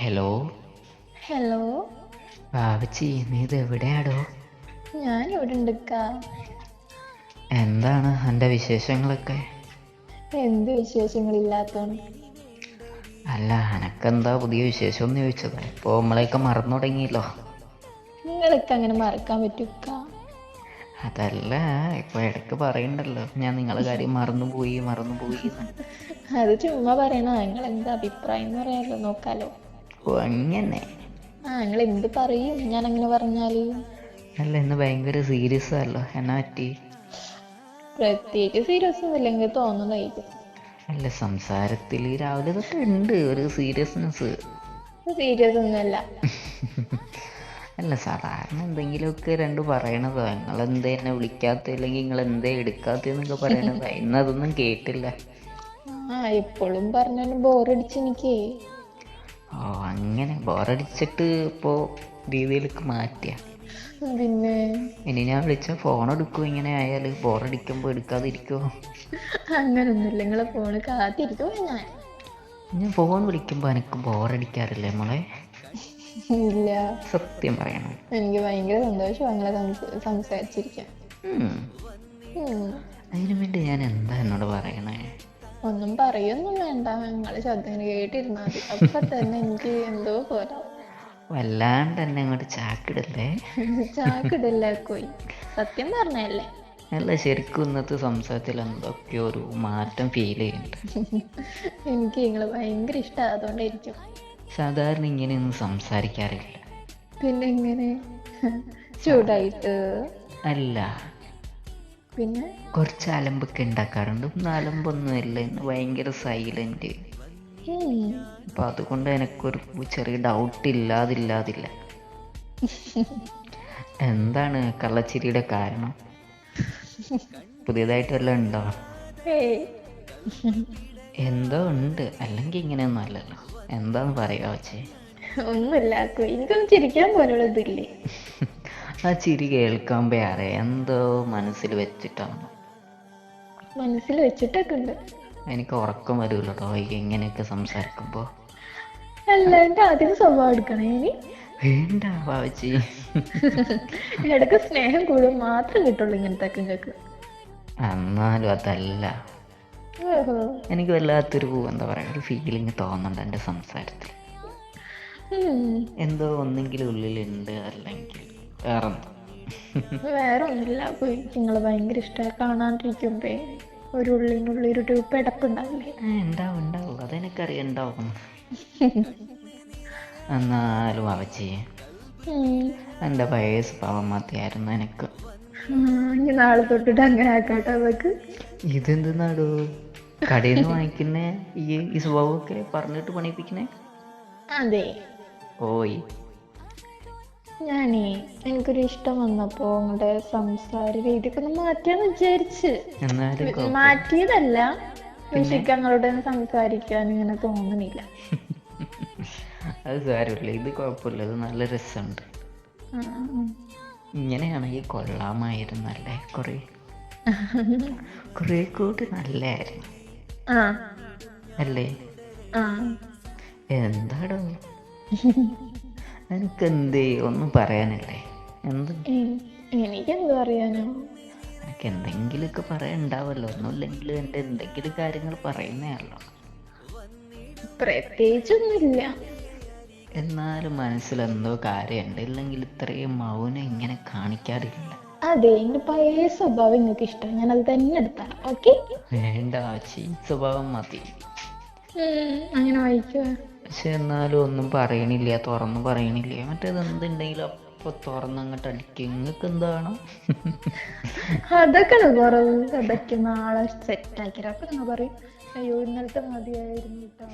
Hello hello ബാബച്ചി നീ ഇത് എവിടെയാടോ ഞാൻ ഇവിടെ ഉണ്ടക്ക എന്താണ് എന്റെ വിശേഷങ്ങളൊക്കെ? എന്ത് വിശേഷങ്ങളില്ലാത്തോണ്ട് അല്ല എനക്കെന്താ പുതിയ വിശേഷം എന്ന് ചോദിച്ചത്? ഇപ്പോൾ നമ്മളെയൊക്കെ മറന്നു തുടങ്ങിയല്ലോ. നിങ്ങളൊക്കെ അങ്ങനെ മറക്കാൻ പറ്റൂക്ക? അതല്ല ഇപ്പൊ ഇടയ്ക്ക് പറയണ്ടല്ലോ. ഞാൻ നിങ്ങളെ കാര്യം മറന്നു പോയി മറന്നു പോയി. അത് ചുമ്മാ പറയണ നിങ്ങൾ എന്താ അഭിപ്രായം എന്ന് പറയാലോ നോക്കാലോ. അങ്ങനെ ആ നിങ്ങൾ എന്ത് പറയും? ഞാൻ അങ്ങനെ പറഞ്ഞാൽ? അല്ല ഇന്ന് ഭയങ്കര സീരിയസ് ആണല്ലോ. എന്നാ പറ്റി? പ്രത്യേകിച്ച് സീരിയസ് ഒന്നും ഇല്ലെങ്കിൽ തോന്നുന്നതായിരിക്കും. അല്ല സംസാരത്തിൽ രാവിലെ തൊട്ട് ഉണ്ട് ഒരു സീരിയസ്നെസ് സീരിയസ് ഒന്നുമല്ല അല്ല. സാധാരണ എന്തെങ്കിലുമൊക്കെ രണ്ട് പറയണതോ. നിങ്ങൾ എന്തേ എന്നെ വിളിക്കാത്ത? അല്ലെങ്കിൽ നിങ്ങൾ എന്തേ എടുക്കാത്തന്നൊക്കെ പറയണതാ. ഇന്നതൊന്നും കേട്ടില്ല. ആ എപ്പോഴും പറഞ്ഞാലും ബോറടിച്ച് എനിക്ക്. ഓ അങ്ങനെ ബോറടിച്ചിട്ട് ഇപ്പോൾ രീതിയിലേക്ക് മാറ്റിയ. പിന്നെ? ഇനി ഞാൻ വിളിച്ച ഫോൺ എടുക്കും ഇങ്ങനെ ആയാൽ ബോറടിക്കുമ്പോൾ എടുക്കാതിരിക്കുമോ അങ്ങനൊന്നുമില്ല നിങ്ങളെ ഫോണ് കാത്തിരിക്കുമോ ഞാൻ ഞാൻ ഫോൺ വിളിക്കുമ്പോൾ എനിക്ക് ബോറടിക്കാറില്ലേ മോളെ? ഇല്ല. സത്യം പറയണം. എനിക്ക് ഭയങ്കര സന്തോഷം അങ്ങനെ സംസാരിച്ചിരിക്കാം. അതിനു വേണ്ടി ഞാൻ എന്താ എന്നോട് പറയണേ? ഒന്നും പറയൊന്നും വേണ്ട. നിങ്ങൾ ശബ്ദം കേട്ടിരുന്നാൽ കേട്ടിരുന്നാ മതി. അപ്പൊ തന്നെ എനിക്ക് എന്തോ പോലെ. വല്ലാണ്ട് എന്നെ അങ്ങോട്ട് ചാക്കിടല്ലേ? ചാക്കിടില്ല കോയി. സത്യം പറഞ്ഞല്ലേ അല്ല ശരിക്കും ഇന്നത്തെ സംസാരത്തിൽ എന്തൊക്കെയോ ഒരു മാറ്റം ഫീൽ ചെയ്യുന്നുണ്ട്. എനിക്ക് നിങ്ങൾ ഭയങ്കര ഇഷ്ടമാണ് അതുകൊണ്ടായിരിക്കും. സാധാരണ ഇങ്ങനെയൊന്നും സംസാരിക്കാറില്ല. പിന്നെ എങ്ങനെ? ചൂടായിട്ട്? അല്ല. പിന്നെ? കുറച്ച് അലമ്പൊക്കെ ഉണ്ടാക്കാറുണ്ട്. അലമ്പൊന്നും അലമ്പൊന്നുമില്ല ഇന്ന് ഭയങ്കര സൈലന്റ് അപ്പൊ അതുകൊണ്ട് എനിക്കൊരു ചെറിയ ഡൗട്ട് ഇല്ലാതില്ലാതില്ല. എന്താണ് കള്ളച്ചിരിയുടെ കാരണം? പുതിയതായിട്ട് വല്ലതും ഉണ്ടോ. എന്തോ ഉണ്ട്. അല്ലെങ്കിൽ ഇങ്ങനെയൊന്നും അല്ലല്ലോ. എന്താന്ന് പറയാ വെച്ചേ? ഒന്നുമില്ല. എനിക്കൊന്നും ചിരിക്കാൻ പോലുള്ള ഇതില്ലേ ആ ചിരി കേൾക്കുമ്പോ അറിയാം എന്തോ മനസ്സിൽ വെച്ചിട്ടാണ്. മനസ്സിൽ വെച്ചിട്ടൊക്കെ ഉണ്ട്. എനിക്ക് ഉറക്കം വരുമല്ലോ കേട്ടോ ഇങ്ങനെയൊക്കെ സംസാരിക്കുമ്പോൾ അല്ല എന്റെ ആദ്യം സ്വഭാവം എടുക്കണേ ഇനി. വേണ്ട വാവച്ചി ഇടയ്ക്ക് സ്നേഹം കൂടും മാത്രം കിട്ടുള്ളൂ ഇങ്ങനത്തെ നിങ്ങൾക്ക് എന്നാലും അതല്ല. എനിക്ക് വല്ലാത്തൊരു എന്താ പറയുക ഒരു ഫീലിംഗ് തോന്നുന്നുണ്ട് എന്റെ സംസാരത്തിൽ. എന്തോ ഒന്നെങ്കിലും ഉള്ളിലുണ്ട് അല്ലെങ്കിൽ വേറെന്തോ? വേറെ ഒന്നുമില്ല പോയി നിങ്ങളെ ഭയങ്കര ഇഷ്ടമായി കാണാണ്ടിരിക്കുമ്പേ. ഒരു ഉള്ളിനുള്ളിൽ ഒരു ട്യൂപ്പ് ആ, ഉണ്ടാവും ഉണ്ടാവും. അതെനിക്കറിയാം ഉണ്ടാവും. എന്നാലും അവച്ചി. എന്റെ പഴയ സ്വഭാവം മതിയായിരുന്നു എനിക്ക്. ഇനി നാളെ തൊട്ടിട്ട് അങ്ങനെ ആക്കാട്ടെ അവക്ക്. ഇതെന്തെന്നാടോ കടയിൽ നിന്ന് വാങ്ങിക്കുന്നേ? ഈ ഈ സ്വഭാവമൊക്കെ പറഞ്ഞിട്ട് പണിയിപ്പിക്കണേ അതെ. ഓയ്. ഞാനേ എനിക്കൊരു ഇഷ്ടം വന്നപ്പോ നിങ്ങളുടെ സംസാര രീതിയൊക്കെ ഒന്ന് മാറ്റാന്ന് വിചാരിച്ച്. മാറ്റിയതല്ല. പക്ഷെ ഞങ്ങളോട് സംസാരിക്കാൻ ഇങ്ങനെ തോന്നുന്നില്ല. അത് സാരമില്ല. ഇത് കുഴപ്പമില്ല. ഇത് നല്ല രസമുണ്ട്. ഇങ്ങനെയാണെങ്കിൽ കൊള്ളാമായിരുന്നല്ലേ? കുറേ കുറേ കൂടി നല്ലായിരുന്നു. അല്ലേ? എന്താടോ? എനിക്കെന്തേ ഒന്നും പറയാനല്ലേ? എന്ത്? എനിക്കെന്ത് പറയാനോ? എനിക്ക് എന്തെങ്കിലുമൊക്കെ പറയാനുണ്ടാവല്ലോ ഒന്നുമില്ലെങ്കിലും എന്റെ എന്തെങ്കിലും കാര്യങ്ങൾ പറയുന്നതല്ലോ പ്രത്യേകിച്ചൊന്നുമില്ല. എന്നാലും മനസ്സിൽ എന്തോ കാര്യമുണ്ട്. ഇല്ലെങ്കിൽ ഇത്രയും മൗനം ഇങ്ങനെ കാണിക്കാറില്ല അതെ എന്റെ പഴയ സ്വഭാവം നിങ്ങൾക്ക് ഇഷ്ടം ഞാൻ അത് തന്നെ എടുത്താണ് ഓക്കെ? വേണ്ട ആച്ചി സ്വഭാവം മതി. അങ്ങനെ വായിക്കുക എന്നാലും ഒന്നും പറയണില്ല തുറന്ന് പറയണില്ല. മറ്റേത് എന്തുണ്ടെങ്കിലും അപ്പൊ തുറന്ന് അങ്ങോട്ട് അടിക്കും എന്താണ്? അതൊക്കെ അതൊക്കെ നാളെ സെറ്റ് ആക്കി അപ്പൊ പറയും. അയ്യോ ഇന്നലത്തെ മതിയായിരുന്നു കേട്ടോ